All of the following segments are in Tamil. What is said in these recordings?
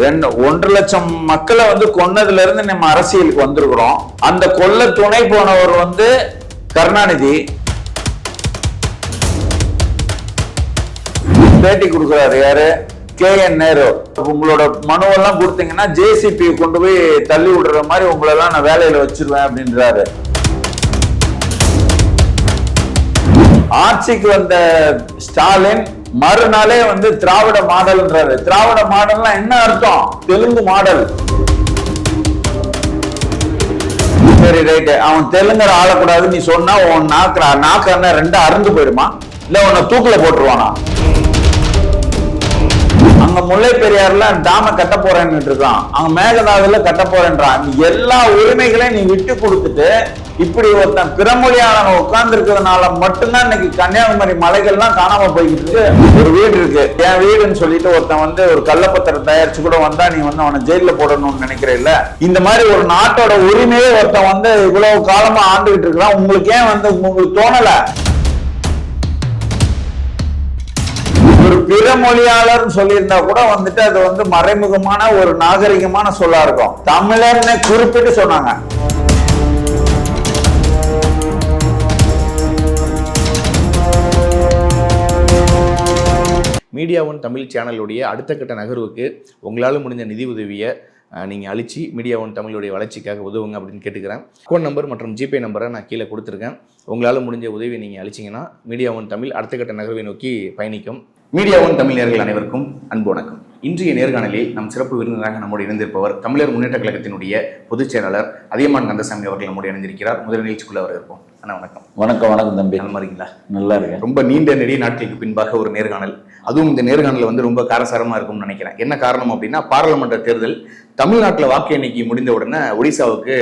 ரெண்டு ஒன்றரை லட்சம் மக்களை வந்து கொன்னதுல இருந்து நம்ம அரசியலுக்கு வந்திருக்கிறோம். அந்த கொல்ல துணை போனவர் வந்து கருணாநிதி. பேட்டி கொடுக்குறாரு யாரு? K N Nehru. உங்களோட மனுவெல்லாம் கொடுத்தீங்கன்னா ஜேசிபி கொண்டு போய் தள்ளி விடுற மாதிரி உங்களெல்லாம் நான் வேலையில வச்சிருவேன் அப்படின்றாரு. ஆட்சிக்கு வந்த ஸ்டாலின் மறுநாளே வந்து திராவிட மாடல்ன்றாரு. திராவிட மாடல்னா என்ன அர்த்தம்? தெலுங்கு மாடல். சரி ரைட்டு அவன் தெலுங்கர் ஆளக்கூடாது நீ சொன்னா உன் நாக்கு நாக்கு என்ன ரெண்டு அருந்து போயிடுமா? இல்ல உன்னை தூக்குல போட்டுருவானா? அவங்க முல்லை பெரியாறுல டாம கட்ட போறேன்னு இருக்கான். அவன் மேகதாதுல கட்ட போறேன்றான். எல்லா உரிமைகளையும் நீ விட்டு கொடுத்துட்டு இப்படி ஒருத்தன் பிறமொழியாளன் உட்கார்ந்து இருக்கிறதுனால மட்டும்தான் இன்னைக்கு கன்னியாகுமரி மலைகள்லாம் காணாம போய்கிட்டு இருக்கு. ஒரு வீடு இருக்கு. என் வீடுன்னு சொல்லிட்டு ஒருத்தன் வந்து ஒரு கள்ளப்பத்திரம் தயாரிச்சு கூட வந்தா நீ வந்து அவனை ஜெயில போடணும்னு நினைக்கிறேல்ல இந்த மாதிரி ஒரு நாட்டோட உரிமையே ஒருத்தன் வந்து இவ்வளவு காலமா ஆண்டுகிட்டு இருக்கிறான் உங்களுக்கு ஏன் வந்து உங்களுக்கு தோணல? பிற மொழியாளர் சொல்லியிருந்தா கூட வந்துட்டு அது வந்து மறைமுகமான ஒரு நாகரிகமான சொல்லா இருக்கும். தமிழர்னு குறிப்பிட்டு சொன்னாங்க. மீடியா ஒன் தமிழ் சேனலுடைய அடுத்த கட்ட நகர்வுக்கு உங்களால் முடிஞ்ச நிதி உதவியை நீங்கள் அழிச்சு மீடியா ஒன் தமிழுடைய வளர்ச்சிக்காக உதவுங்க அப்படின்னு கேட்டுக்கிறேன். அக்கௌண்ட் நம்பர் மற்றும் ஜிபே நம்பரை நான் கீழே கொடுத்துருக்கேன். உங்களால் முடிஞ்ச உதவியை நீங்கள் அழிச்சிங்கன்னா மீடியா ஒன் தமிழ் அடுத்த கட்ட நகர்வை நோக்கி பயணிக்கும். மீடியா ஒன் தமிழ் நேர்கள் அனைவருக்கும் அன்பு வணக்கம். இன்றைய நேர்காணலில் நம் சிறப்பு விருந்தினராக நம்முடைய இணைந்திருப்பவர் தமிழர் முன்னேற்ற கழகத்தினுடைய பொதுச் செயலாளர் அதியமான் கந்தசாமி அவர்கள் நம்முடைய இணைந்திருக்கிறார். முதல் நிகழ்ச்சிக்குள்ள அவர் இருப்போம். அண்ணா வணக்கம். வணக்கம் வணக்கம் தம்பி. நலமா இருக்கீங்களா? நல்லா இருக்கேன். ரொம்ப நீண்ட நெடிய நாட்களுக்கு பின்பாக ஒரு நேர்காணல். அதுவும் இந்த நேர்காணலில் வந்து ரொம்ப காரசாரமாக இருக்கும்னு நினைக்கிறேன். என்ன காரணம் அப்படின்னா பாராளுமன்ற தேர்தல் தமிழ்நாட்டில் வாக்கு எண்ணிக்கை முடிந்த உடனே ஒடிசாவுக்கு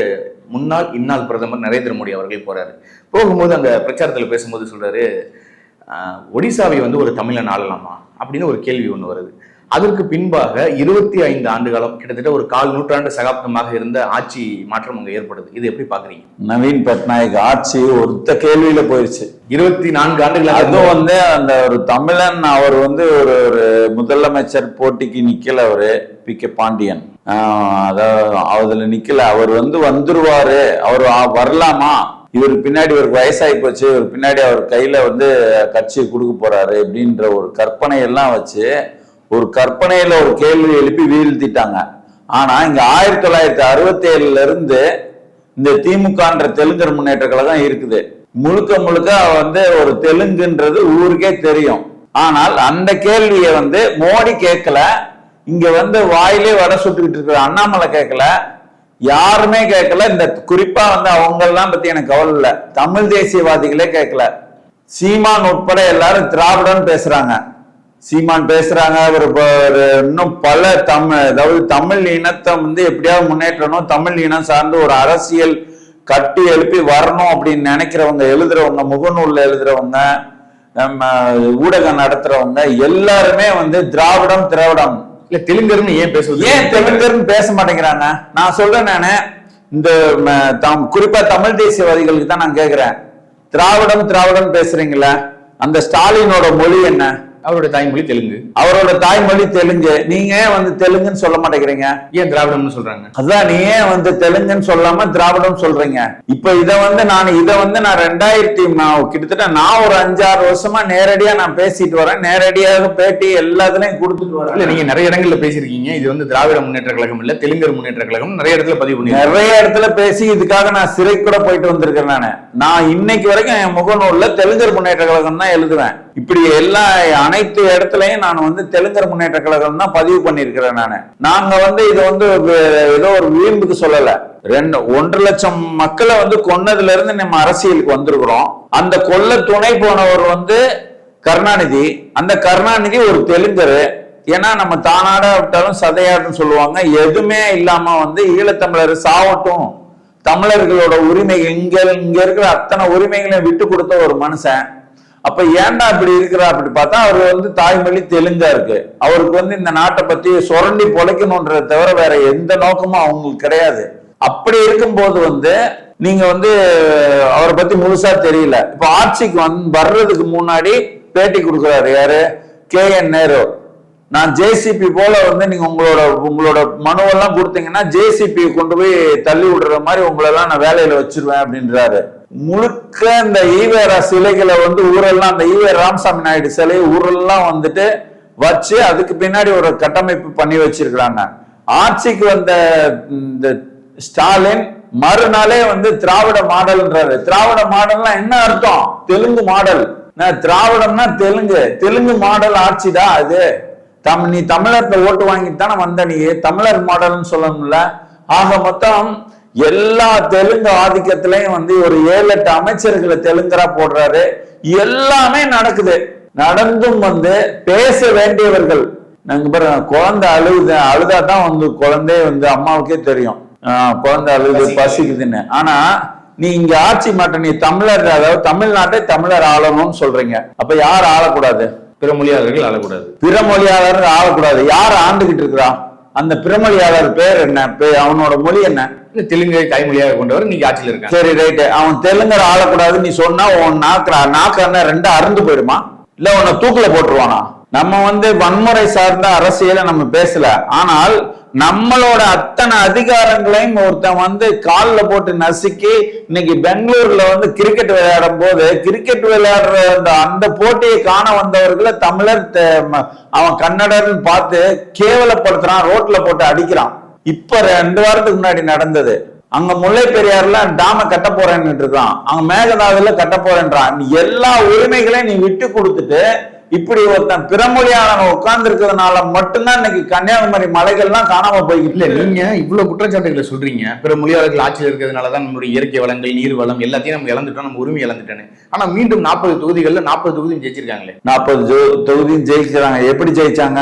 முன்னாள் இந்நாள் பிரதமர் நரேந்திர மோடி அவர்கள் போகிறாரு போகும்போது அந்த பிரச்சாரத்தில் பேசும்போது சொல்கிறாரு ஒடிசாவை வந்து ஒரு தமிழன் ஆளலாமா? அப்படின்னு ஒரு கேள்வி ஒன்று வருது. அதற்கு பின்பாக இருபத்தி ஐந்து ஆண்டு காலம் கிட்டத்தட்ட ஒரு கால் நூற்றாண்டு சகாப்தமாக இருந்த ஆட்சி மாற்றம் அங்கே ஏற்படுது. இது எப்படி பாக்குறீங்க நவீன் பட்நாயக் ஆட்சி ஒருத்த கேள்வியில போயிருச்சு. இருபத்தி நான்கு ஆண்டுகளாக அதுவும் வந்து அந்த ஒரு தமிழன் அவர் வந்து ஒரு ஒரு முதலமைச்சர் போட்டிக்கு நிக்கல அவரு பி. கே. பாண்டியன். அதாவது அதுல நிக்கல. அவர் வந்து வந்துருவாரு. அவர் வரலாமா? இவர் பின்னாடி இவருக்கு வயசாகி போச்சு. இவர் பின்னாடி அவர் கையில வந்து கட்சியை கொடுக்க போறாரு அப்படின்ற ஒரு கற்பனை எல்லாம் வச்சு ஒரு கற்பனையில ஒரு கேள்வி எழுப்பி வீழ்த்திட்டாங்க. ஆனா இங்க ஆயிரத்தி தொள்ளாயிரத்தி அறுபத்தி ஏழுல இருந்து இந்த திமுகன்ற தெலுங்கர் முன்னேற்ற கழகம் இருக்குது. முழுக்க முழுக்க வந்து ஒரு தெலுங்குன்றது ஊருக்கே தெரியும். ஆனால் அந்த கேள்வியை வந்து மோடி கேட்கல. இங்க வந்து வாயிலே வட சுட்டுக்கிட்டு இருக்கிற அண்ணாமலை கேட்கல. யாருமே கேட்கல. இந்த குறிப்பா வந்து அவங்க எல்லாம் பத்தி எனக்கு கவலை இல்லை. தமிழ் தேசியவாதிகளே கேட்கல. சீமான் உட்பட எல்லாரும் திராவிடன் பேசுறாங்க. சீமான் பேசுறாங்க ஒரு இன்னும் பல தமிழ் அதாவது தமிழ் இனத்தை வந்து எப்படியாவது முன்னேற்றணும் தமிழ் இனம் சார்ந்து ஒரு அரசியல் கட்டி எழுப்பி வரணும் அப்படின்னு நினைக்கிறவங்க எழுதுறவங்க முகநூல்ல எழுதுறவங்க நம்ம ஊடகம் நடத்துறவங்க எல்லாருமே வந்து திராவிடம் திராவிடம். இல்ல தெலுங்கர்னு ஏன் பேசுவது ஏன் தெலுங்கர்னு பேச மாட்டேங்கிறாங்க? நான் சொல்றேன் நானு இந்த தம் குறிப்பா தமிழ் தேசியவாதிகளுக்கு தான் நான் கேக்குறேன். திராவிடம் திராவிடம் பேசுறீங்களா அந்த ஸ்டாலினோட மொழி என்ன? அவருடைய தாய்மொழி தெலுங்கு. அவரோட தாய்மொழி தெலுங்கு. நீங்க ஏன் வந்து தெலுங்குன்னு சொல்ல மாட்டேங்கிறீங்க? ஏன் திராவிடம்னு சொல்றாங்க? அதான் நீ ஏன் வந்து தெலுங்குன்னு சொல்லாம திராவிடம் சொல்றீங்க? இப்ப இத வந்து நான் இத வந்து நான் ரெண்டாயிரத்தி நான் கிட்டத்தட்ட நான் ஒரு அஞ்சாறு வருஷமா நேரடியா நான் பேசிட்டு வரேன். நேரடியாக பேட்டி எல்லாத்துலயும் கொடுத்துட்டு இல்ல வரேன் நீங்க நிறைய இடங்கள்ல பேசியிருக்கீங்க. இது வந்து திராவிட முன்னேற்ற கழகம் இல்ல தெலுங்கர் முன்னேற்ற கழகம் நிறைய இடத்துல பதிவு பண்ணி நிறைய இடத்துல பேசி இதுக்காக நான் சிறை கூட போயிட்டு வந்திருக்கேன் நானு. நான் இன்னைக்கு வரைக்கும் என் முகநூல்ல தெலுங்கர் முன்னேற்ற கழகம் தான் எழுதுவேன். இப்படி எல்லா அனைத்து இடத்துலயும் நான் வந்து தெலுங்கர் முன்னேற்ற கழகம் தான் பதிவு பண்ணியிருக்கிறேன் நானு. நாங்க வந்து இது வந்து ஏதோ ஒரு வீம்புக்கு சொல்லல. ரெண்டு ஒன்றரை லட்சம் மக்களை வந்து கொன்னதுல இருந்து நம்ம அரசியலுக்கு வந்திருக்கிறோம். அந்த கொல்ல துணை போனவர் வந்து கருணாநிதி. அந்த கருணாநிதி ஒரு தெலுங்கரு. ஏன்னா நம்ம தானாட விட்டாலும் சதையாடுன்னு சொல்லுவாங்க. எதுவுமே இல்லாம வந்து ஈழத்தமிழர் சாவட்டும். தமிழர்களோட உரிமை இங்க இங்க இருக்கிற அத்தனை உரிமைகளையும் விட்டு கொடுத்த ஒரு மனுஷன். அப்ப ஏன்டா இப்படி இருக்கிறா? அப்படி பார்த்தா அவர் வந்து தாய்மொழி தெலுங்கா இருக்கு. அவருக்கு வந்து இந்த நாட்டை பத்தி சுரண்டி பொழைக்கணுன்றத தவிர வேற எந்த நோக்கமும் அவங்களுக்கு கிடையாது. அப்படி இருக்கும்போது வந்து நீங்க வந்து அவரை பத்தி முழுசா தெரியல. இப்ப ஆட்சிக்கு வந்து வர்றதுக்கு முன்னாடி பேட்டி கொடுக்குறாரு யாரு? கே. என். நேரு. நான் ஜேசிபி போல வந்து நீங்க உங்களோட உங்களோட மனுவெல்லாம் கொடுத்தீங்கன்னா ஜேசிபி கொண்டு போய் தள்ளி விடுற மாதிரி உங்களெல்லாம் நான் வேலையில வச்சிருவேன் அப்படின்றாரு. முழுக்க இந்த ஈவேரா சிலைகளை வந்து ஊரெல்லாம் அந்த ஈவே ராமசாமி நாயுடு சிலையை ஊரெல்லாம் வந்துட்டு வச்சு அதுக்கு பின்னாடி ஒரு கட்டமைப்பு பண்ணி வச்சிருக்கிறாங்க. ஆட்சிக்கு வந்த இந்த ஸ்டாலின் மறுநாளே வந்து திராவிட மாடல்ன்றாரு. திராவிட மாடல்னா என்ன அர்த்தம்? தெலுங்கு மாடல். திராவிடம்னா தெலுங்கு. தெலுங்கு மாடல் ஆட்சிடா அது? தம் நீ தமிழர்ல ஓட்டு வாங்கிட்டு தானே வந்த நீ? தமிழர் மாடல்னு சொல்லணும்ல. ஆக மொத்தம் எல்லா தெலுங்கு ஆதிக்கத்திலையும் வந்து ஒரு ஏழு எட்டு அமைச்சர்களை தெலுங்கரா போடுறாரு. எல்லாமே நடக்குது. நடந்தும் வந்து பேச வேண்டியவர்கள். நாங்க பாருங்க குழந்தை அழுகுது. அழுதா தான் வந்து குழந்தைய வந்து அம்மாவுக்கே தெரியும். குழந்தை பசிக்குது. பசிக்குதுன்னு. ஆனா நீ இங்க ஆட்சி மாட்ட நீ தமிழர் அதாவது தமிழ்நாட்டை தமிழர் ஆளணும்னு சொல்றீங்க. அப்ப யார் ஆளக்கூடாது? பிற மொழியாளர்கள் ஆளக்கூடாது. பிற ஆளக்கூடாது. யார் ஆண்டுகிட்டு இருக்கிறா? அந்த பிறமொழியாளர் பேர் என்ன? அவனோட மொழி என்ன? தெலுங்கை தாய்மொழியாக கொண்டவர் நீங்க ஆட்சியில் இருக்க சரி ரைட்டு அவன் தெலுங்கர் ஆளக்கூடாது நீ சொன்னா உன் நாக்கு நாக்கு என்ன ரெண்டா அறுந்து போயிடுமா இல்ல உன்னை தூக்கில போட்டுருவானா? நம்ம வந்து வன்முறை சார்ந்த அரசியலை நம்ம பேசல. ஆனால் நம்மளோட அத்தனை அதிகாரங்களையும் ஒருத்தன் வந்து காலில் போட்டு நசுக்கி இன்னைக்கு பெங்களூர்ல வந்து கிரிக்கெட் விளையாடும் போது கிரிக்கெட் விளையாடுற அந்த அந்த போட்டியை காண வந்தவர்களை தமிழர் அவன் கன்னடர்னு பார்த்து கேவலப்படுத்துறான் ரோட்ல போட்டு அடிக்கிறான். இப்ப ரெண்டு வாரத்துக்கு முன்னாடி நடந்தது. அங்க முல்லை பெரியாறுல டாம கட்ட போறேன்னு இருக்கான் அங்க மேகதாதுல கட்ட போறேன்றான். நீ எல்லா உரிமைகளையும் நீ விட்டு கொடுத்துட்டு இப்படி ஒருத்தன் பிறமொழியாளன் உட்கார்ந்து இருக்கிறதுனால மட்டும்தான் இன்னைக்கு கன்னியாகுமரி மலைகள்லாம் காணாம இல்ல போய்கிட்டு நீங்க இவ்வளவு குற்றச்சாட்டுகளை சொல்றீங்க. பிற மொழியாளர்கள் ஆட்சியில் இருக்கிறதுனால தான் நம்மளுடைய இயற்கை வளங்கள் நீர் வளம் எல்லாத்தையும் நம்ம இழந்துட்டோம் நம்ம உரிமை இழந்துட்டோன்னு. ஆனா மீண்டும் நாற்பது தொகுதிகள்ல நாற்பது தொகுதியும் ஜெயிச்சிருக்காங்களே. நாற்பது தொகுதியும் ஜெயிக்கிறாங்க. எப்படி ஜெயிச்சாங்க?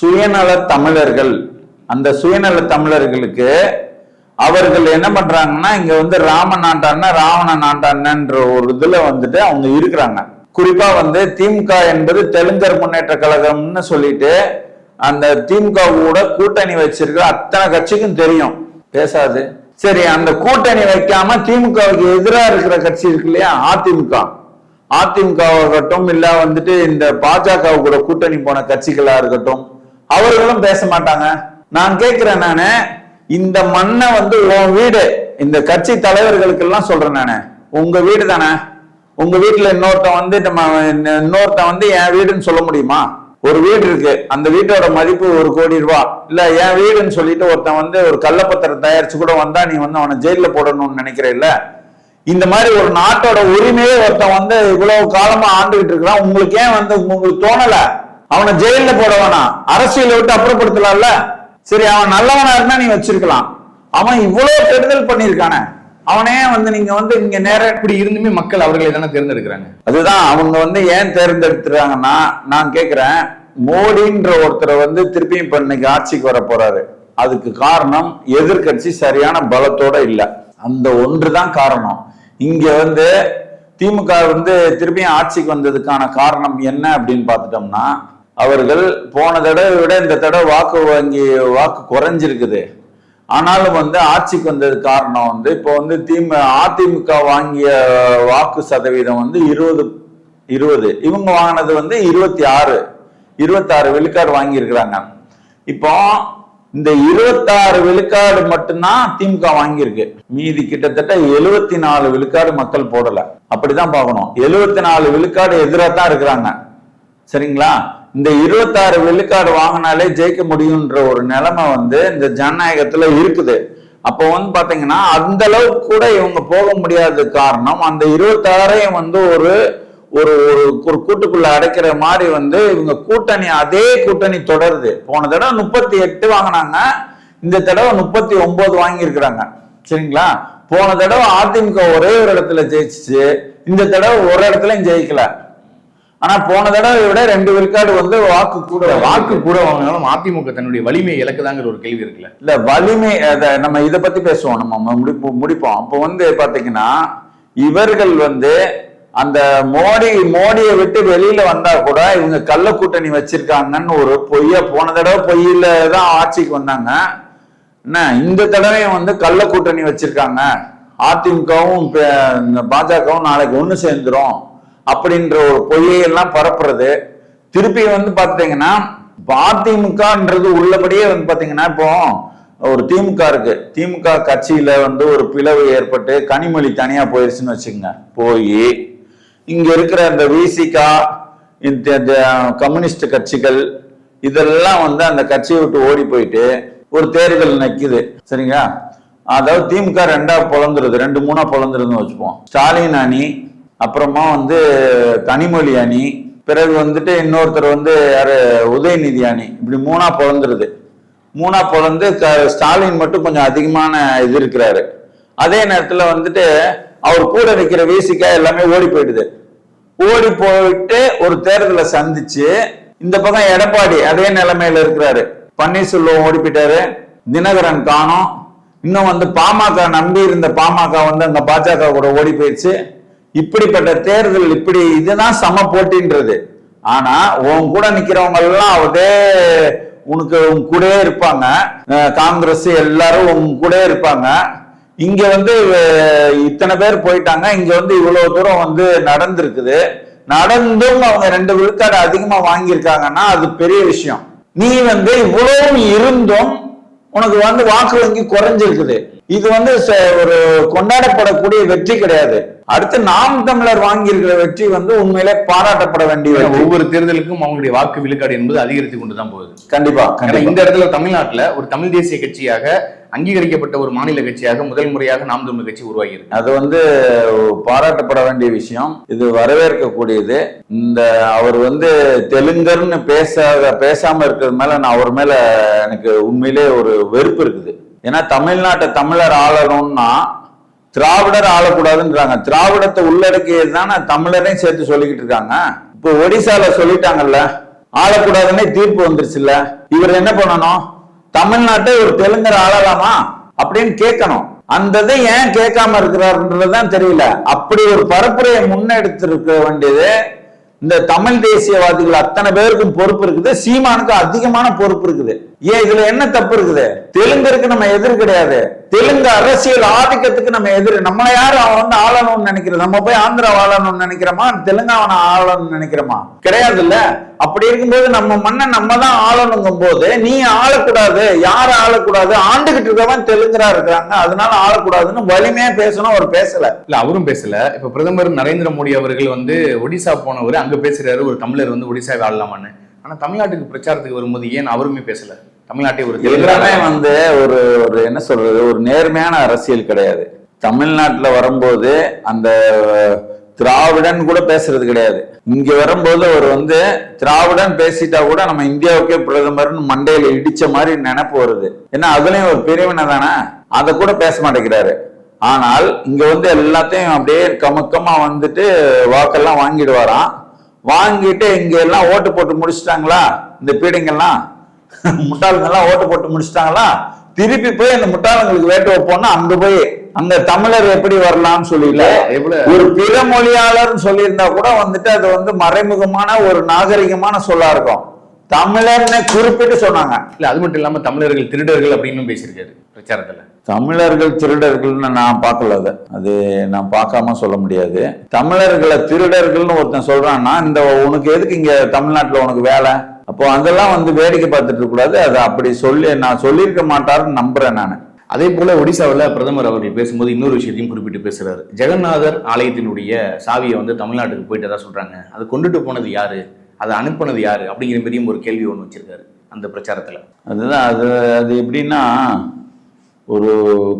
சுயநல தமிழர்கள். அந்த சுயநல தமிழர்களுக்கு அவர்கள் என்ன பண்றாங்கன்னா இங்க வந்து ராமன் நாட்டாண்ண ராவண நாட்டாண்ணன்ற ஒரு இதுல வந்துட்டு அவங்க இருக்கிறாங்க. குறிப்பா வந்து திமுக என்பது தெலுங்கர் முன்னேற்ற கழகம்னு சொல்லிட்டு அந்த திமுக கூட கூட்டணி வச்சிருக்கிற அத்தனை கட்சிக்கும் தெரியும். பேசாது. சரி அந்த கூட்டணி வைக்காம திமுகவுக்கு எதிராக இருக்கிற கட்சி இருக்கு இல்லையா? அதிமுக. அதிமுகவாகட்டும் இல்ல வந்துட்டு இந்த பாஜக கூட கூட்டணி போன கட்சிகளா இருக்கட்டும் அவர்களும் பேச மாட்டாங்க. நான் கேட்கிறேன் நானு இந்த மண்ணை வந்து உன் வீடு இந்த கட்சி தலைவர்களுக்கு எல்லாம் சொல்றேன் நானு. உங்க வீடு தானே? உங்க வீட்டுல இன்னொருத்தன் வந்து நம்ம இன்னொருத்தன் வந்து என் வீடுன்னு சொல்ல முடியுமா? ஒரு வீடு இருக்கு அந்த வீட்டோட மதிப்பு ஒரு கோடி ரூபா. இல்ல என் வீடுன்னு சொல்லிட்டு ஒருத்தன் வந்து ஒரு கள்ளப்பத்திரம் தயாரிச்சு கூட வந்தா நீ வந்து அவனை ஜெயில போடணும்னு நினைக்கிற இல்ல இந்த மாதிரி ஒரு நாட்டோட உரிமையே ஒருத்தன் வந்து இவ்வளவு காலமா ஆண்டுகிட்டு இருக்கிறான். உங்களுக்கு ஏன் வந்து உங்களுக்கு தோணல? அவனை ஜெயில போட வேணாம். அரசியலை விட்டு அப்புறப்படுத்தலாம்ல? சரி அவன் நல்லவனா இருந்தா நீ வச்சிருக்கலாம். அவன் இவ்வளவு கெடுதல் பண்ணிருக்கானே அவனே வந்து நீங்க வந்து இங்க நேரம் இப்படி இருந்துமே மக்கள் அவர்களை தானே தேர்ந்தெடுக்கிறாங்க. அதுதான் அவங்க வந்து ஏன் தேர்ந்தெடுத்துறாங்கன்னா நான் கேக்குறேன் மோடின்ற ஒருத்தரை வந்து திருப்பியும் இப்ப இன்னைக்கு ஆட்சிக்கு வர போறாரு. அதுக்கு காரணம் எதிர்க்கட்சி சரியான பலத்தோட இல்ல. அந்த ஒன்று தான் காரணம். இங்க வந்து திமுக வந்து திருப்பியும் ஆட்சிக்கு வந்ததுக்கான காரணம் என்ன அப்படின்னு பார்த்துட்டோம்னா அவர்கள் போன தடவை விட இந்த தடவை வாக்கு வங்கி வாக்கு குறைஞ்சிருக்குது. ஆனாலும் வந்து ஆட்சிக்கு வந்தது காரணம் வந்து இப்போ வந்து திமு அதிமுக வாங்கிய வாக்கு சதவீதம் வந்து இருபது இருபது. இவங்க வாங்கினது வந்து இருபத்தி ஆறு. இருபத்தாறு விழுக்காடு வாங்கியிருக்கிறாங்க. இப்போ இந்த இருபத்தாறு விழுக்காடு மட்டும்தான் திமுக வாங்கியிருக்கு. மீதி கிட்டத்தட்ட எழுபத்தி நாலு விழுக்காடு மக்கள் போடல. அப்படிதான் பார்க்கணும். எழுபத்தி நாலு விழுக்காடு எதிராக தான் இருக்கிறாங்க. சரிங்களா? இந்த இருபத்தாறு விழுக்காடு வாங்கினாலே ஜெயிக்க முடியுன்ற ஒரு நிலைமை வந்து இந்த ஜனநாயகத்துல இருக்குது. அப்போ வந்து பாத்தீங்கன்னா அந்த அளவுக்கு கூட இவங்க போக முடியாத காரணம் அந்த இருபத்தாறையும் வந்து ஒரு ஒரு ஒரு ஒரு கூட்டுக்குள்ள அடைக்கிற மாதிரி வந்து இவங்க கூட்டணி அதே கூட்டணி தொடருது. போன தடவை முப்பத்தி எட்டு வாங்கினாங்க இந்த தடவை முப்பத்தி ஒன்பது வாங்கியிருக்கிறாங்க. சரிங்களா? போன தடவை அதிமுக ஒரே ஒரு இடத்துல ஜெயிச்சிச்சு இந்த தடவை ஒரு இடத்துலயும் ஜெயிக்கல. ஆனா போன தடவை விட ரெண்டு விழுக்காடு வந்து வாக்கு கூட வாக்கு கூட வாங்கினாலும் அதிமுக தன்னுடைய வலிமையை இழக்குதாங்கிற ஒரு கேள்வி இருக்குல்ல. இல்ல வலிமை அத நம்ம இத பத்தி பேசுவோம். நம்ம முடிப்போம் முடிப்போம். அப்போ வந்து பாத்தீங்கன்னா இவர்கள் வந்து அந்த மோடி மோடியை விட்டு வெளியில வந்தா கூட இவங்க கள்ள கூட்டணி வச்சிருக்காங்கன்னு ஒரு பொய்ய போன தடவை பொய்யில தான் ஆட்சிக்கு வந்தாங்க. என்ன இந்த தடவையும் வந்து கள்ள கூட்டணி வச்சிருக்காங்க. அதிமுகவும் பாஜகவும் நாளைக்கு ஒண்ணு சேர்ந்துரும். அப்படின்ற ஒரு பொய்யை எல்லாம் பரப்புறது. திருப்பி வந்து பாத்தீங்கன்னா பாதிமுகன்றது உள்ளபடியே வந்து பாத்தீங்கன்னா இப்போ ஒரு திமுக இருக்கு. திமுக கட்சியில வந்து ஒரு பிளவு ஏற்பட்டு கனிமொழி தனியா போயிருச்சுன்னு வச்சுக்கோங்க. போய் இங்க இருக்கிற இந்த விசிகா இந்த கம்யூனிஸ்ட் கட்சிகள் இதெல்லாம் வந்து அந்த கட்சியை விட்டு ஓடி போயிட்டு ஒரு தேர்தல் நிக்குது. சரிங்களா? அதாவது திமுக ரெண்டா பொழந்துருது. ரெண்டு மூணா பொழந்துருதுன்னு வச்சுப்போம். ஸ்டாலின் அணி அப்புறமா வந்து கனிமொழி அணி பிறகு வந்துட்டு இன்னொருத்தர் வந்து யாரு உதயநிதி அணி. இப்படி மூணா பிறந்துருது மூணா பிறந்து க- ஸ்டாலின் மட்டும் கொஞ்சம் அதிகமான இது இருக்கிறாரு. அதே நேரத்துல வந்துட்டு அவர் கூட நிக்கிற வீசிக்கா எல்லாமே ஓடி போயிடுது. ஓடி போயிட்டு ஒரு தேர்தலை சந்திச்சு இந்த பக்கம் எடப்பாடி அதே நிலைமையில இருக்கிறாரு. பன்னீர்செல்வம் ஓடி போயிட்டாரு தினகரன் காணும். இன்னும் வந்து பாமக நம்பி இருந்த பாமக வந்து அங்க பாஜக கூட ஓடி போயிடுச்சு. இப்படிப்பட்ட தேர்தல் இப்படி இதுதான் சம போட்டின்றது. ஆனா உன் கூட நிக்கிறவங்க எல்லாம் அதே உனக்கு உன் கூடயே இருப்பாங்க. காங்கிரஸ் எல்லாரும் உன் கூடயே இருப்பாங்க. இங்க வந்து இத்தனை பேர் போயிட்டாங்க. இங்க வந்து இவ்வளவு தூரம் வந்து நடந்திருக்குது. நடந்தும் அவங்க ரெண்டு விழுக்காடு அதிகமா வாங்கியிருக்காங்கன்னா அது பெரிய விஷயம். நீ வந்து இவ்வளவு இருந்தும் உனக்கு வந்து வாக்கு வங்கி குறைஞ்சிருக்குது. இது வந்து ஒரு கொண்டாடப்படக்கூடிய வெற்றி கிடையாது. அடுத்து நாம் தமிழர் வாங்கியிருக்கிற வெற்றி வந்து உண்மையிலே பாராட்டப்பட வேண்டிய ஒவ்வொரு தேர்தலுக்கும் அவங்களுடைய வாக்கு விழுக்காடு என்பது அதிகரித்து கொண்டு தான் போகுது. கண்டிப்பா இந்த இடத்துல தமிழ்நாட்டுல ஒரு தமிழ் தேசிய கட்சியாக அங்கீகரிக்கப்பட்ட ஒரு மாநில கட்சியாக முதல் முறையாக நாம் தமிழ் கட்சி உருவாகி இருக்கு அது வந்து பாராட்டப்பட வேண்டிய விஷயம். இது வரவேற்கக்கூடியது. இந்த அவர் வந்து தெலுங்கர்னு பேசாத பேசாம இருக்கிறது மேல நான் அவர் மேல எனக்கு உண்மையிலே ஒரு வெறுப்பு இருக்குது. ஏன்னா தமிழ்நாட்டை தமிழர் ஆளணும்னா திராவிடர் ஆளக்கூடாதுன்றாங்க. திராவிடத்தை உள்ளடக்கியது தானே தமிழரையும் சேர்த்து சொல்லிக்கிட்டு இருக்காங்க. இப்போ ஒடிசால சொல்லிட்டாங்கல்ல ஆளக்கூடாதுன்னே தீர்ப்பு வந்துருச்சுல்ல. இவர் என்ன பண்ணணும்? தமிழ்நாட்டை ஒரு தெலுங்கர் ஆளலாமா? அப்படின்னு கேட்கணும். அந்த இதை ஏன் கேட்காம இருக்கிறாருன்றதுதான் தெரியல. அப்படி ஒரு பரப்புரையை முன்னெடுத்திருக்க வேண்டியது இந்த தமிழ் தேசியவாதிகள் அத்தனை பேருக்கும் பொறுப்பு இருக்குது. சீமானுக்கு அதிகமான பொறுப்பு இருக்குது. ஏன் இதுல என்ன தப்பு இருக்குது? தெலுங்கருக்கு நம்ம எதிர் கிடையாது. தெலுங்கு அரசியல் ஆதிக்கத்துக்கு நம்ம எதிர். நம்ம யாரும் அவன் வந்து ஆளணும்னு நினைக்கிறது நம்ம போய் ஆந்திரா ஆளணும்னு நினைக்கிறோமா? தெலுங்காவனை ஆளணும்னு நினைக்கிறோமா? கிடையாது இல்ல அப்படி இருக்கும்போது நம்ம மண்ணை நம்ம தான் ஆளணுங்கும் போது நீ ஆளக்கூடாது யார் ஆளக்கூடாது? ஆண்டுகிட்டு இருக்கவன் தெலுங்கரா இருக்கிறாங்க. அதனால ஆளக்கூடாதுன்னு வலிமையா பேசணும். அவர் பேசல. இல்ல அவரும் பேசல. இப்ப பிரதமர் நரேந்திர மோடி அவர்கள் வந்து ஒடிசா போனவர் அங்க பேசுறாரு. ஒரு தமிழர் வந்து ஒடிசாவை ஆளலாமான்னு ஆனா தமிழ்நாட்டுக்கு பிரச்சாரத்துக்கு வரும்போது ஏன் அவருமே பேசல? தமிழ்நாட்டை ஒரு எல்லாமே வந்து ஒரு ஒரு என்ன சொல்றது ஒரு நேர்மையான அரசியல் கிடையாது. தமிழ்நாட்டுல வரும்போது அந்த திராவிடன் கூட பேசுறது கிடையாது. இங்க வரும்போது அவர் வந்து திராவிடன் பேசிட்டா கூட நம்ம இந்தியாவுக்கே பிரதமர்னு மண்டையில இடிச்ச மாதிரி நினைப்பு வருது. ஏன்னா அதுலயும் ஒரு பிரிவினை தானே? அதை கூட பேச மாட்டேங்கிறாரு. ஆனால் இங்க வந்து எல்லாத்தையும் அப்படியே கமக்கமா வந்துட்டு வாக்கெல்லாம் வாங்கிடுவாராம். வாங்கிட்டு இங்க எல்லாம் ஓட்டு போட்டு முடிச்சிட்டாங்களா? இந்த பீடிங்கெல்லாம்? முட்டாளுங்கெல்லாம் ஓட்டு போட்டு முடிச்சிட்டாங்களா? திருப்பி போய் அந்த முட்டாளுங்களுக்கு வேட்டு வைப்போம்னா அங்க போய் அங்க தமிழர் எப்படி வரலாம்னு எவ்வளவு? ஒரு பிற மொழியாளர்னு சொல்லியிருந்தா கூட வந்துட்டு அது வந்து மறைமுகமான ஒரு நாகரிகமான சொல்லா இருக்கும். தமிழர்னு குறிப்பிட்டு சொன்னாங்க. இல்ல அது மட்டும் இல்லாம தமிழர்கள் திருடர்கள் அப்படின்னு பேசியிருக்காரு பிரச்சாரத்துல. தமிழர்கள் திருடர்கள்னு நான் பார்க்கல அதை. அது நான் பார்க்காம சொல்ல முடியாது. தமிழர்களை திருடர்கள்னு ஒருத்தன் சொல்றான்னா இந்த உனக்கு எதுக்கு இங்க தமிழ்நாட்டுல உனக்கு வேலை? அப்போ அதெல்லாம் வந்து வேடிக்கை பார்த்துட்டு கூடாது. அதை அப்படி சொல்லி நான் சொல்லியிருக்க மாட்டாருன்னு நம்புறேன் நான். அதே போல ஒடிசாவில் பிரதமர் அவர்கள் பேசும்போது இன்னொரு விஷயத்தையும் குறிப்பிட்டு பேசுறாரு. ஜெகநாதர் ஆலயத்தினுடைய சாவியை வந்து தமிழ்நாட்டுக்கு போயிட்டதா சொல்றாங்க. அது கொண்டுட்டு போனது யாரு? அதை அனுப்புனது யாரு? அப்படிங்கிற மாதிரியும் ஒரு கேள்வி ஒன்று வச்சிருக்காரு அந்த பிரச்சாரத்துல. அதுதான் அது அது எப்படின்னா ஒரு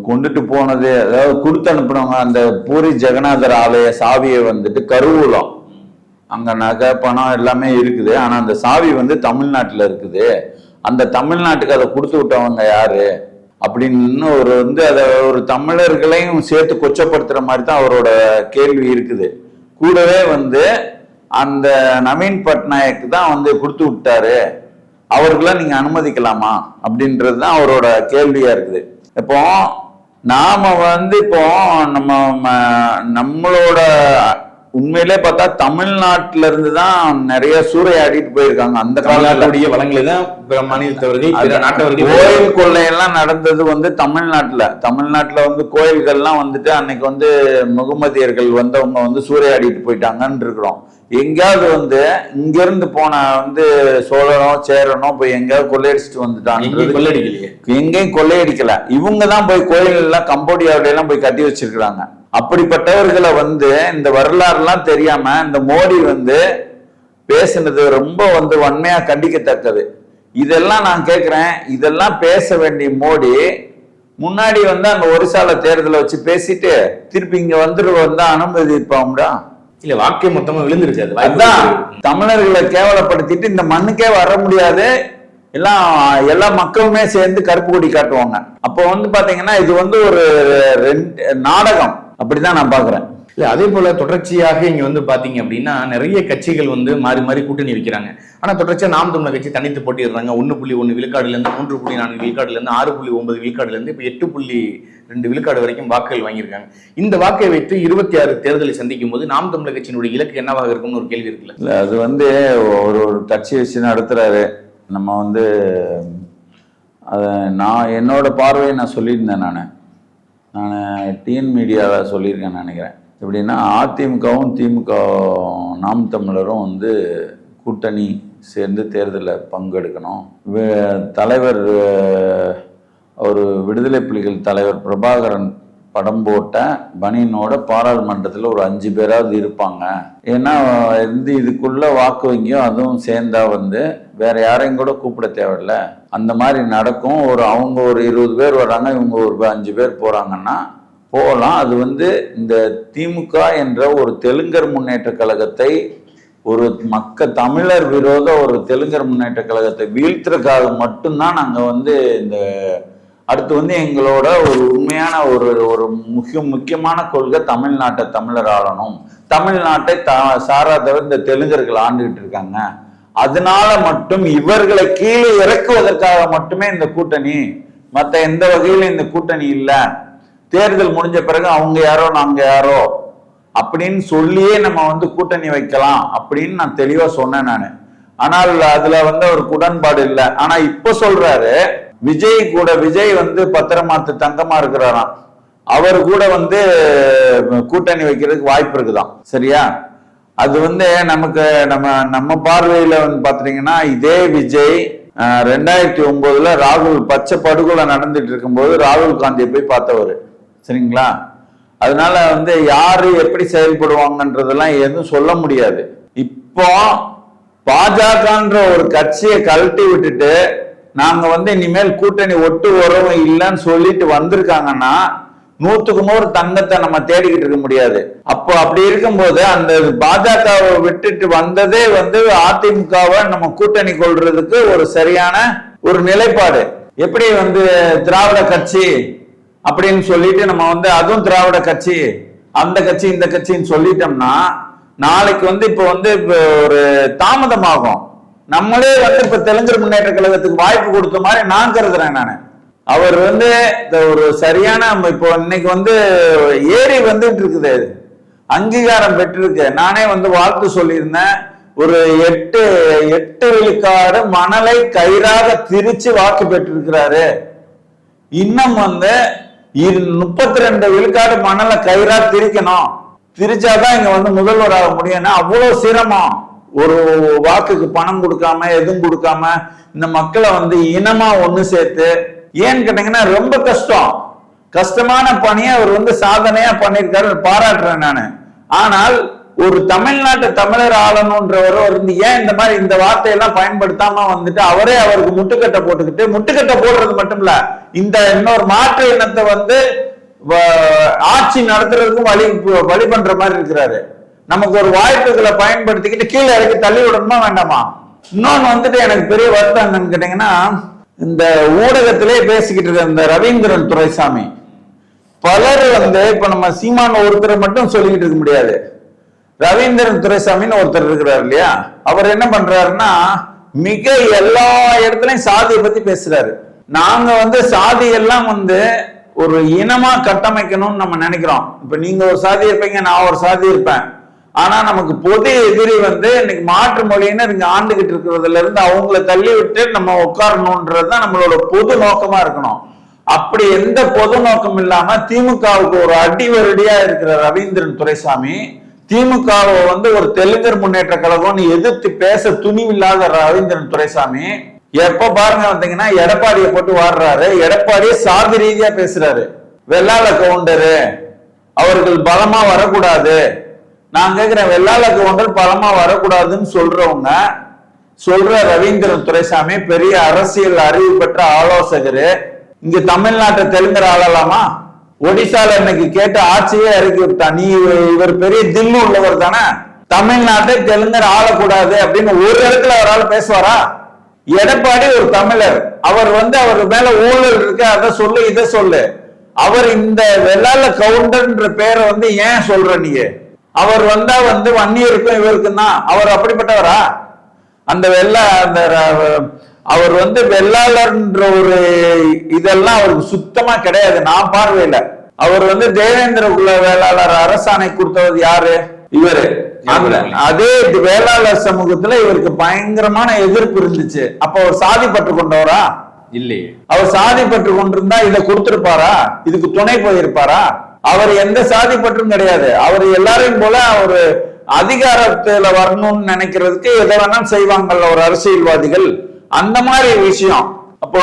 கொண்டுட்டு போனது அதாவது கொடுத்து அனுப்புனவங்க அந்த பூரி ஜெகநாதர் ஆலய சாவியை வந்துட்டு கருவூலம். அங்கே நகை பணம் எல்லாமே இருக்குது. ஆனால் அந்த சாவி வந்து தமிழ்நாட்டில் இருக்குது. அந்த தமிழ்நாட்டுக்கு அதை கொடுத்து விட்டவங்க யாரு? அப்படின்னு ஒரு வந்து அதை ஒரு தமிழர்களையும் சேர்த்து கொச்சப்படுத்துகிற மாதிரி தான் அவரோட கேள்வி இருக்குது. கூடவே வந்து அந்த நவீன் பட்நாயக் தான் வந்து கொடுத்து விட்டாரு. அவர்கள நீங்கள் அனுமதிக்கலாமா? அப்படின்றது தான் அவரோட கேள்வியாக இருக்குது. இப்போ நாம் வந்து இப்போ நம்ம ம- நம்மளோட உண்மையிலே பார்த்தா தமிழ்நாட்டுல இருந்து தான் நிறைய சூறையாடிட்டு போயிருக்காங்க. அந்த தமிழ்நாட்டுடைய வளங்களை தான் மாநிலத்தவர்கள் கோயில் கொள்ளையெல்லாம் நடந்தது வந்து தமிழ்நாட்டுல. தமிழ்நாட்டுல வந்து கோயில்கள்லாம் வந்துட்டு அன்னைக்கு வந்து முகமதியர்கள் வந்தவங்க வந்து சூறையாடிட்டு போயிட்டாங்கன்னு இருக்கிறோம். எங்கேயாவது வந்து இங்க இருந்து போன வந்து சோழனோ சேரனோ போய் எங்கேயாவது கொள்ளையடிச்சிட்டு எங்கேயும் வந்துட்டான் கொள்ளடிக்கலையே எங்கேயும் கொள்ளையடிக்கல. இவங்க தான் போய் கோயில் எல்லாம் கம்போடியாவில எல்லாம் போய் கட்டி வச்சிருக்கிறாங்க. அப்படிப்பட்டவர்களை வந்து இந்த வரலாறுலாம் தெரியாம இந்த மோடி வந்து பேசுனது ரொம்ப வந்து வன்மையா கண்டிக்கத்தக்கது. இதெல்லாம் நான் கேட்கிறேன் இதெல்லாம் பேச வேண்டிய மோடி முன்னாடி வந்து அங்க ஒரிசால தேர்தலை வச்சு பேசிட்டு திருப்பி இங்க வந்துட்டு வந்தா அனுமதிப்பாங்கடா இல்ல வாக்கே மொத்தமா விழுந்துருச்சு. அது வாய்ப்பு அதான். இருக்கு. தமிழர்களை கேவலப்படுத்திட்டு இந்த மண்ணுக்கே வர முடியாது. எல்லாம் எல்லா மக்களுமே சேர்ந்து கருப்பு கொடி காட்டுவாங்க. அப்போ வந்து பாத்தீங்கன்னா இது வந்து ஒரு ரெண்டு நாடகம். அப்படிதான் நான் பாக்குறேன் இல்ல அதே போல தொடர்ச்சியாக இங்க வந்து பாத்தீங்க அப்படின்னா நிறைய கட்சிகள் வந்து மாறி மாறி கூட்டணி வைக்கிறாங்க. ஆனா தொடர்ச்சியா நாம் தமிழர் கட்சி தனித்து போட்டிடுறாங்க ஒன்னு புள்ளி ஒன்னு விழுக்காடுல இருந்து மூன்று புள்ளி நான்கு விழுக்காடுல இருந்து ஆறு புள்ளி ஒன்பது விழுக்காடுல இருந்து இப்ப எட்டு புள்ளி ரெண்டு விழுக்காடு வரைக்கும் வாக்குகள் வாங்கியிருக்காங்க. இந்த வாக்கை வைத்து இருபத்தி ஆறு தேர்தலை சந்திக்கும் போது நாம் தமிழர் கட்சியினுடைய இலக்கு என்னவாக இருக்கும்னு ஒரு கேள்வி இருக்குல்ல? இல்ல அது வந்து ஒரு ஒரு கட்சி வச்சு நடத்துறாரு. நம்ம வந்து அதை நான் என்னோட பார்வையை நான் சொல்லியிருந்தேன் நான். நான் டிஎன் மீடியாவில் சொல்லியிருக்கேன் நினைக்கிறேன். எப்படின்னா அதிமுகவும் திமுக நாம் தமிழரும் வந்து கூட்டணி சேர்ந்து தேர்தலில் பங்கெடுக்கணும். வே- தலைவர் ஒரு விடுதலை புலிகள் தலைவர் பிரபாகரன் படம் போட்ட பனியனோட பாராளுமன்றத்தில் ஒரு அஞ்சு பேராவது இருப்பாங்க. ஏன்னா இருந்து இதுக்குள்ள வாக்கு வங்கியும் அதுவும் சேர்ந்தா வந்து வேற யாரையும் கூட கூப்பிட தேவையில்ல. அந்த மாதிரி நடக்கும். ஒரு அவங்க ஒரு இருபது பேர் வராங்க இவங்க ஒரு அஞ்சு பேர் போறாங்கன்னா போகலாம். அது வந்து இந்த திமுக என்ற ஒரு தெலுங்கர் முன்னேற்ற கழகத்தை ஒரு மக்க தமிழர் விரோத ஒரு தெலுங்கர் முன்னேற்ற கழகத்தை வீழ்த்துறதுக்காக மட்டும்தான் நாங்கள் வந்து இந்த அடுத்து வந்து எங்களோட ஒரு உண்மையான ஒரு ஒரு முக்கிய முக்கியமான கொள்கை தமிழ்நாட்டை தமிழர் ஆளணும். தமிழ்நாட்டை த சாராதவர் இந்த தெலுங்கர்கள் ஆண்டுகிட்டு இருக்காங்க. அதனால மட்டும் இவர்களை கீழே இறக்குவதற்காக மட்டுமே இந்த கூட்டணி மற்ற எந்த வகையிலும் இந்த கூட்டணி இல்லை. தேர்தல் முடிஞ்ச பிறகு அவங்க யாரோ நாங்க யாரோ அப்படின்னு சொல்லியே நம்ம வந்து கூட்டணி வைக்கலாம் அப்படின்னு நான் தெளிவா சொன்னேன் நான். ஆனால் அதுல வந்து ஒரு உடன்பாடு இல்லை. ஆனா இப்ப சொல்றாரு விஜய் கூட விஜய் வந்து பத்திரமாத்து தங்கமா இருக்கிறாராம். அவர் கூட வந்து கூட்டணி வைக்கிறதுக்கு வாய்ப்பு இருக்குதான் சரியா? அது வந்து நமக்கு நம்ம நம்ம பார்வையில வந்து பாத்தீங்கன்னா இதே விஜய் ரெண்டாயிரத்தி ஒன்பதுல ராகுல் பச்சை படுகொலை நடந்துட்டு இருக்கும்போது ராகுல் காந்தியை போய் பார்த்தவர். சரிங்களா? அதனால வந்து யாரு எப்படி செயல்படுவாங்கன்றதெல்லாம் எதுவும் சொல்ல முடியாது. இப்போ பாஜகன்ற ஒரு கட்சியை கழட்டி விட்டுட்டு நாங்க வந்து இனிமேல் கூட்டணி ஒட்டு உறவு இல்லைன்னு சொல்லிட்டு வந்திருக்காங்கன்னா நூத்துக்கு நூறு தங்கத்தை நம்ம தேடிக்கிட்டு இருக்க முடியாது. அப்போ அப்படி இருக்கும்போது அந்த பாஜகவை விட்டுட்டு வந்ததே வந்து அதிமுகவை நம்ம கூட்டணி கொள்றதுக்கு ஒரு சரியான ஒரு நிலைப்பாடு. எப்படி வந்து திராவிட கட்சி அப்படின்னு சொல்லிட்டு நம்ம வந்து அதுவும் திராவிட கட்சி அந்த கட்சி இந்த கட்சின்னு சொல்லிட்டோம்னா நாளைக்கு வந்து இப்போ வந்து ஒரு தாமதமாகும். நம்மளே வந்து இப்ப தெலுங்கர் முன்னேற்ற கழகத்துக்கு வாய்ப்பு கொடுத்த மாதிரி நான் கருதுறேன் நான். அவர் வந்து இந்த ஒரு சரியான இப்போ இன்னைக்கு வந்து ஏறி வந்துட்டு இருக்குது. அங்கீகாரம் பெற்றிருக்கு. நானே வந்து வாழ்த்து சொல்லியிருந்தேன். ஒரு எட்டு எட்டு விழுக்காடு மணலை கயிறாக திரிச்சு வாக்கு பெற்றிருக்கிறாரு. இன்னும் வந்து முப்பத்தி ரெண்டு விழுக்காடு மணலை கயிறா திரிக்கணும். திரிச்சாதான் இங்க வந்து முதல்வர் ஆக முடியும்னா அவ்வளவு சிரமம். ஒரு வாக்குக்கு பணம் கொடுக்காம எதுவும் கொடுக்காம இந்த மக்களை வந்து இனமா ஒண்ணு சேர்த்து ஏன்னு கேட்டீங்கன்னா ரொம்ப கஷ்டம். கஷ்டமான பணியை அவர் வந்து சாதனையா பண்ணியிருக்காரு பாராட்டுறேன் நானு. ஆனால் ஒரு தமிழ்நாட்டு தமிழர் ஆளணுன்றவர் வந்து ஏன் இந்த மாதிரி இந்த வார்த்தையெல்லாம் பயன்படுத்தாம வந்துட்டு அவரே அவருக்கு முட்டுக்கட்டை போட்டுக்கிட்டு முட்டுக்கட்டை போடுறது மட்டும் இல்ல இந்த இன்னொரு மாற்று இனத்தை வந்து வ- ஆட்சி நடத்துறதுக்கும் வழி வழி பண்ற மாதிரி இருக்கிறாரு. நமக்கு ஒரு வாய்ப்புகளை பயன்படுத்திக்கிட்டு கீழே இறக்கி தள்ளி விடணுமா வேண்டாமா? இன்னொன்னு வந்துட்டு எனக்கு பெரிய வருத்தம் என்னன்னு கேட்டீங்கன்னா இந்த ஊடகத்திலே பேசிக்கிட்டு இருக்க இந்த ரவீந்திரன் துரைசாமி பலர் வந்து இப்ப நம்ம சீமான ஒருத்தரை மட்டும் சொல்லிக்கிட்டு இருக்க முடியாது. ரவீந்திரன் துரைசாமின்னு ஒருத்தர் இருக்கிறார் இல்லையா? அவர் என்ன பண்றாருன்னா மிக எல்லா இடத்துலையும் சாதியை பத்தி பேசுறாரு. நாங்க வந்து சாதி எல்லாம் வந்து ஒரு இனமா கட்டமைக்கணும்னு நம்ம நினைக்கிறோம். இப்ப நீங்க ஒரு சாதி இருப்பீங்க நான் ஒரு சாதி இருப்பேன். ஆனா நமக்கு பொது எதிரி வந்து இன்னைக்கு மாற்று மொழியினர் இங்க ஆண்டுகிட்டு இருக்கிறதுல இருந்து அவங்கள தள்ளி விட்டு நம்ம உட்காரணும்ன்றதுதான் நம்மளோட பொது நோக்கமா இருக்கணும். அப்படி எந்த பொது நோக்கம் இல்லாம திமுகவுக்கு ஒரு அடிவரடியா இருக்கிற ரவீந்திரன் துரைசாமி திமுகவை வந்து ஒரு தெலுங்கர் முன்னேற்ற கழகம்னு எதிர்த்து பேச துணிவில்லாத ரவீந்திரன் துரைசாமி எப்ப பாருங்க வந்தீங்கன்னா எடப்பாடியை போட்டு வாடுறாரு. எடப்பாடியே சாதி ரீதியா பேசுறாரு. வெள்ளாள கவுண்டரு அவர்கள் பலமா வரக்கூடாது. நான் கேக்குறேன் வெள்ளாளக்கு கவுண்டர் பலமா வரக்கூடாதுன்னு சொல்றவங்க சொல்ற ரவீந்திரன் துரைசாமி பெரிய அரசியல் அறிவு பெற்ற ஆலோசகர் இங்க தமிழ்நாட்டை தெலுங்கர் ஆளலாமா ஒடிசால இன்னைக்கு கேட்டு ஆட்சியே இறக்கி விட்டான் நீ இவர் பெரிய தில்லு உள்ளவர் தானே? தமிழ்நாட்டை தெலுங்கர் ஆளக்கூடாது அப்படின்னு ஒரு இடத்துல அவரால் பேசுவாரா? எடப்பாடி ஒரு தமிழர். அவர் வந்து அவர் மேல ஊழல் இருக்கு அதை சொல்லு இதை சொல்லு. அவர் இந்த வெள்ளால கவுண்டர்ன்ற பேரை வந்து ஏன் சொல்ற நீங்க அவர் வந்தா வந்து வன்னியருக்கும் இவருக்கும் தான் அவர் அப்படிப்பட்டவரா? அந்த வெள்ள அந்த அவர் வந்து வெள்ளாளர்ன்ற ஒரு இதெல்லாம் அவருக்கு சுத்தமா கிடையாது. நான் பார்வையில. அவர் வந்து தேவேந்திர குல வேளாளர் அரசாணை கொடுத்தவர் யாரு? இவரு. அதே வேளாளர் சமூகத்துல இவருக்கு பயங்கரமான எதிர்ப்பு இருந்துச்சு. அப்ப அவர் சாதி பற்று கொண்டவரா? இல்லையே. அவர் சாதி பற்று கொண்டிருந்தா இதை கொடுத்திருப்பாரா? இதுக்கு துணை போயிருப்பாரா? அவர் எந்த சாதி பற்றும் கிடையாது. அவர் எல்லாரையும் போல அவர் அதிகாரத்துல வரணும்னு நினைக்கிறதுக்கு எதை வேணாலும் செய்வாங்கல்ல ஒரு அரசியல்வாதிகள். அந்த மாதிரி விஷயம். அப்போ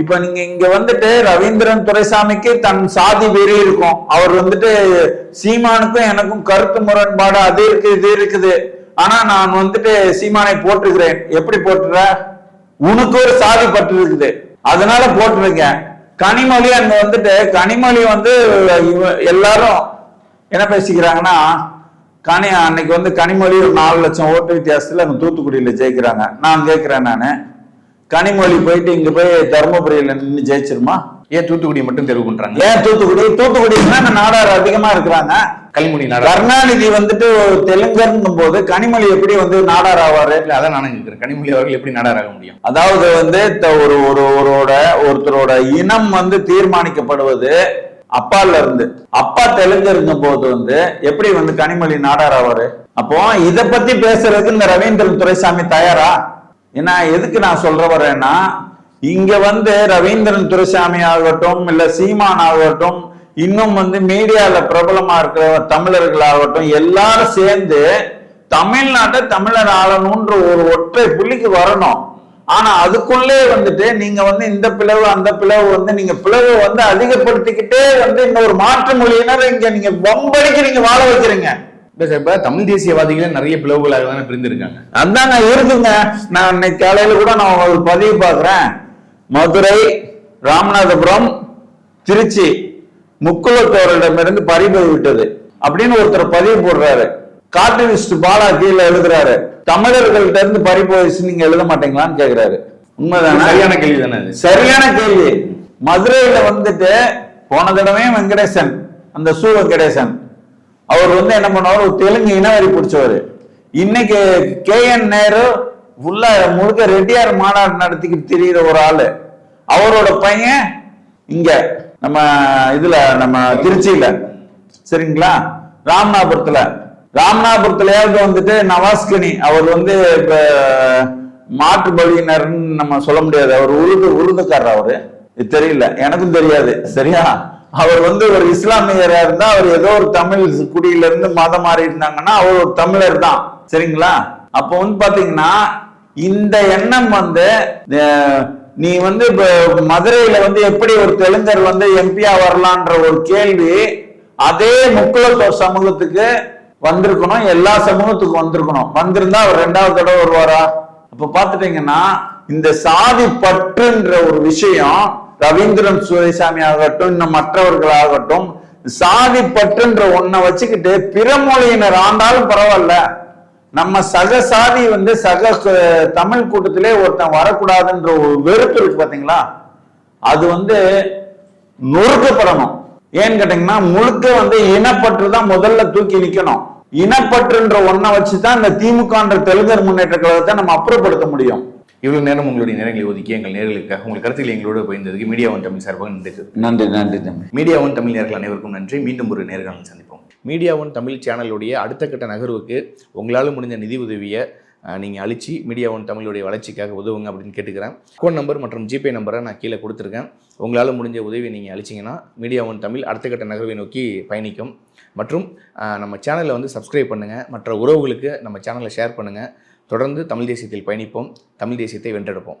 இப்ப நீங்க இங்க வந்துட்டு ரவீந்திரன் துரைசாமிக்கு தன் சாதி வெறி இருக்கும். அவர் வந்துட்டு சீமானுக்கும் எனக்கும் கருத்து முரண்பாடு அது இருக்கு இது இருக்குது. ஆனா நான் வந்துட்டு சீமானை போட்டுக்கிறேன் எப்படி போட்டுற உனக்கு ஒரு சாதி பட்டு இருக்குது அதனால போட்டிருக்கேன். கனிமொழி அங்க வந்துட்டு கனிமொழி வந்து எல்லாரும் என்ன பேசிக்கிறாங்கன்னா கனி அன்னைக்கு வந்து கனிமொழி ஒரு நாலு லட்சம் ஓட்டு வித்தியாசத்துல அங்க தூத்துக்குடியில ஜெயிக்கிறாங்க. நான் கேட்கிறேன் நானு. கனிமொழி போயிட்டு இங்க போய் தருமபுரியில நின்று ஜெயிச்சிருமா? ஏன் தூத்துக்குடி மட்டும் தேர்வு பண்றாங்க ஏன் தூத்துக்குடி? தூத்துக்குடினா நாடார் அதிகமா இருக்கிறாங்க. கல்முனை நாடா கருணாநிதி வந்துட்டு தெலுங்கர்ங்கும் போது கனிமொழி எப்படி வந்து நாடார் ஆவாரு? இல்ல அதான் நானும் கேட்கிறேன் கனிமொழி அவர்கள் எப்படி நாடாராக முடியும்? அதாவது வந்து ஒரு ஒரு ஒருவரோட ஒருத்தரோட இனம் வந்து தீர்மானிக்கப்படுவது அப்பால இருந்து. அப்பா தெலுங்கருங்கும் போது வந்து எப்படி வந்து கனிமொழி நாடார் ஆவாரு? அப்போ இத பத்தி பேசுறதுக்கு இந்த ரவீந்திரன் துரைசாமி தயாரா? ஏன்னா எதுக்கு நான் சொல்ற வரேன்னா இங்க வந்து ரவீந்திரன் துரைசாமி ஆகட்டும் இல்ல சீமான் ஆகட்டும் இன்னும் வந்து மீடியால பிரபலமா இருக்கிற தமிழர்கள் ஆகட்டும் எல்லாரும் சேர்ந்து தமிழ்நாட்டை தமிழர் ஆளணும்ன்ற ஒரு ஒற்றை புள்ளிக்கு வரணும். ஆனா அதுக்குள்ளே வந்துட்டு நீங்க வந்து இந்த பிளவு அந்த பிளவு வந்து நீங்க பிளவு வந்து அதிகப்படுத்திக்கிட்டே வந்து இந்த ஒரு மாற்று மொழியினர் இங்க நீங்க வம்படிக்கு நீங்க வாழ வைக்கிறீங்க. இப்ப தமிழ் தேசியவாதிகளே நிறைய பிளவுகளாக தானே பிரிந்திருக்காங்க. அதாங்க இருக்குங்க நான் இன்னைக்கு காலையில கூட நான் ஒரு பதிவு பார்க்கிறேன். மதுரை ராமநாதபுரம் திருச்சி முக்குளத்தோரிடமிருந்து பறிபோய் விட்டது அப்படின்னு ஒருத்தர் பதிவு போடுறாரு. கார்ட்டூனிஸ்ட் பாலா கீழே எழுதுறாரு. தமிழர்கள்ட்ட இருந்து பறி போயிடுச்சு நீங்க எழுத மாட்டீங்களான்னு கேக்குறாரு. உண்மைதானே? சரியான கேள்வி தானே சரியான கேள்வி. மதுரையில வந்துட்டு போன தடவையும் வெங்கடேசன் அந்த சு வெங்கடேசன். அவர் வந்து என்ன பண்ணுவார்? ஒரு தெலுங்கு இனவரி பிடிச்சவர். இன்னைக்கு கே என் நேரு உள்ள முழுக்க ரெட்டியார் மாநாடு நடத்திக்கிட்டு தெரியுற ஒரு ஆளு. அவரோட பையன் இங்க நம்ம இதுல நம்ம திருச்சியில. சரிங்களா? ராமநாதபுரத்துல. ராமநாதபுரத்துலயாவது வந்துட்டு நவாஸ்கனி அவர் வந்து இப்ப மாற்று பலியினர்னு நம்ம சொல்ல முடியாது. அவர் உருது உருதுக்காரர் அவரு. இது தெரியல. எனக்கும் தெரியாது. சரியா? அவர் வந்து ஒரு இஸ்லாமியரா இருந்தா அவர் ஏதோ ஒரு தமிழ் குடியில இருந்து மதம் மாறி இருந்தாங்கன்னா அவர் ஒரு தமிழர் தான். சரிங்களா? அப்போ வந்து பாத்தீங்கன்னா இந்த எண்ணம் வந்து நீ வந்து இப்போ மதுரையில வந்து எப்படி ஒரு தெலுங்கர் வந்து எம்பியா வரலான்ற ஒரு கேள்வி அதே முக்குளத்தோர் சமூகத்துக்கு வந்திருக்கணும். எல்லா சமூகத்துக்கும் வந்திருக்கணும். வந்திருந்தா அவர் ரெண்டாவது தடவை வருவாரா? அப்ப பாத்துட்டீங்கன்னா இந்த சாதி பற்றுன்ற ஒரு விஷயம் ரவீந்திரன் சுரேசாமி ஆகட்டும் இன்னும் மற்றவர்களாகட்டும் சாதி பற்றுன்ற ஒன்ன வச்சுக்கிட்டு பிற மொழியினர் ஆண்டாலும் பரவாயில்ல. நம்ம சக சாதி வந்து சக தமிழ் கூட்டத்திலே ஒருத்தன் வரக்கூடாதுன்ற ஒரு வெறுப்பு இருக்கு பாத்தீங்களா? அது வந்து நொறுக்கப்படணும். ஏன்னு கேட்டீங்கன்னா முழுக்க வந்து இனப்பற்று தான் முதல்ல தூக்கி நிக்கணும். இனப்பற்றுன்ற ஒன்ன வச்சுதான் இந்த திமுகன்ற தெலுங்கர் முன்னேற்ற கழகத்தை நம்ம அப்புறப்படுத்த முடியும். இவ்வளவு நேரம் உங்களுடைய நேரங்களை ஒதுக்கி எங்கள் நேர்களுக்காக உங்கள் கருத்துக்களை எங்களோடு பகிர்ந்ததுக்கு மீடியா ஒன் தமிழ் சார்பாக நன்றி நன்றி நன்றி தம்பி. மீடியா ஒன் தமிழ் நேர்கள் அனைவருக்கும் நன்றி. மீண்டும் ஒரு நேர்காணல் சந்திப்போம். மீடியா ஒன் தமிழ் சேனலுடைய அடுத்த கட்ட நகர்வுக்கு உங்களால் முடிஞ்ச நிதி உதவியை நீங்கள் அழிச்சு மீடியா ஒன் தமிழுடைய வளர்ச்சிக்காக உதவுங்க அப்படின்னு கேட்டுக்கிறேன். அக்கௌண்ட் நம்பர் மற்றும் ஜிபே நம்பரை நான் கீழே கொடுத்துருக்கேன். உங்களால் முடிஞ்ச உதவி நீங்கள் அழிச்சிங்கன்னா மீடியா ஒன் தமிழ் அடுத்த கட்ட நகர்வை நோக்கி பயணிக்கும். மற்றும் நம்ம சேனலை வந்து சப்ஸ்கிரைப் பண்ணுங்கள் மற்ற உறவுகளுக்கு நம்ம சேனலை ஷேர் பண்ணுங்கள் தொடர்ந்து தமிழ் தேசியத்தில் பயணிப்போம் தமிழ் தேசியத்தை வென்றெடுப்போம்.